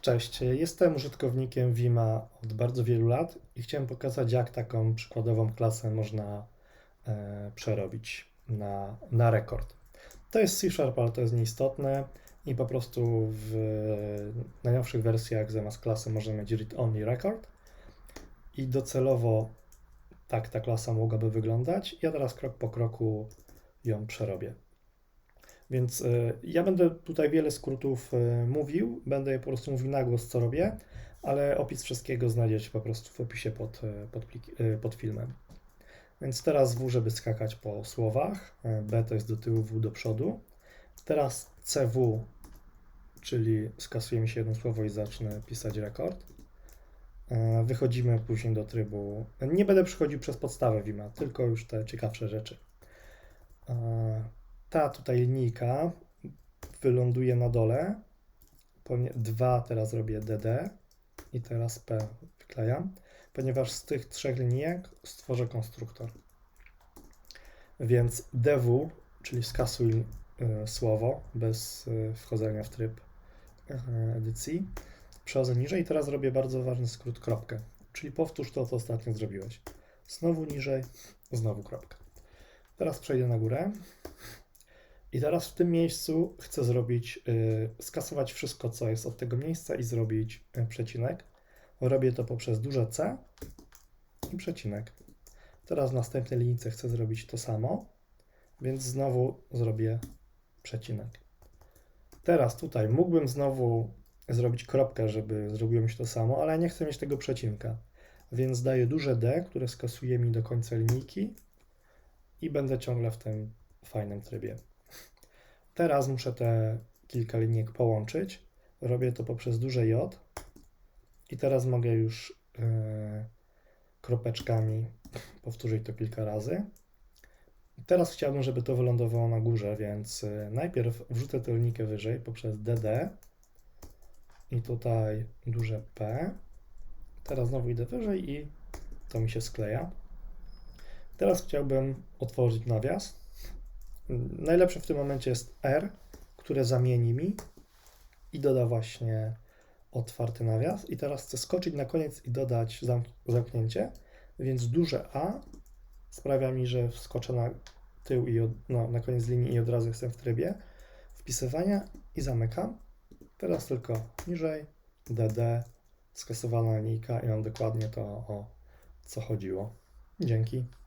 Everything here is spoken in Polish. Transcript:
Cześć, jestem użytkownikiem Vima od bardzo wielu lat i chciałem pokazać, jak taką przykładową klasę można e, przerobić na, na rekord. To jest C Sharp, ale to jest nieistotne i po prostu w najnowszych wersjach zamiast klasy możemy mieć read only record i docelowo tak ta klasa mogłaby wyglądać. Ja teraz krok po kroku ją przerobię. Więc y, ja będę tutaj wiele skrótów y, mówił, będę je po prostu mówił na głos, co robię, ale opis wszystkiego znajdziecie po prostu w opisie pod, y, pod, pod filmem. Więc teraz W, żeby skakać po słowach, B to jest do tyłu, W do przodu. Teraz CW, czyli skasuje mi się jedno słowo i zacznę pisać rekord. Wychodzimy później do trybu. Nie będę przychodził przez podstawę Vima, tylko już te ciekawsze rzeczy. Ta tutaj linijka wyląduje na dole. Dwa teraz robię DD i teraz P wyklejam, ponieważ z tych trzech linijek stworzę konstruktor. Więc DW, czyli skasuj y, słowo bez y, wchodzenia w tryb y, edycji. Przechodzę niżej i teraz robię bardzo ważny skrót kropkę, czyli powtórz to, co ostatnio zrobiłeś. Znowu niżej, znowu kropka. Teraz przejdę na górę. I teraz w tym miejscu chcę zrobić, y, skasować wszystko, co jest od tego miejsca i zrobić y, przecinek. Robię to poprzez duże C i przecinek. Teraz w następnej linijce chcę zrobić to samo, więc znowu zrobię przecinek. Teraz tutaj mógłbym znowu zrobić kropkę, żeby zrobiło mi się to samo, ale nie chcę mieć tego przecinka, więc daję duże D, które skasuje mi do końca linijki i będę ciągle w tym fajnym trybie. Teraz muszę te kilka linijek połączyć. Robię to poprzez duże J. I teraz mogę już e, kropeczkami powtórzyć to kilka razy. Teraz chciałbym, żeby to wylądowało na górze, więc e, najpierw wrzucę tę linijkę wyżej poprzez DD i tutaj duże P. Teraz znowu idę wyżej i to mi się skleja. Teraz chciałbym otworzyć nawias. Najlepsze w tym momencie jest R, które zamieni mi i doda właśnie otwarty nawias. I teraz chcę skoczyć na koniec i dodać zamk zamknięcie, więc duże A sprawia mi, że wskoczę na tył i od, no, na koniec linii i od razu jestem w trybie wpisywania i zamykam. Teraz tylko niżej, DD, skasowana linijka i mam dokładnie to, o co chodziło. Dzięki.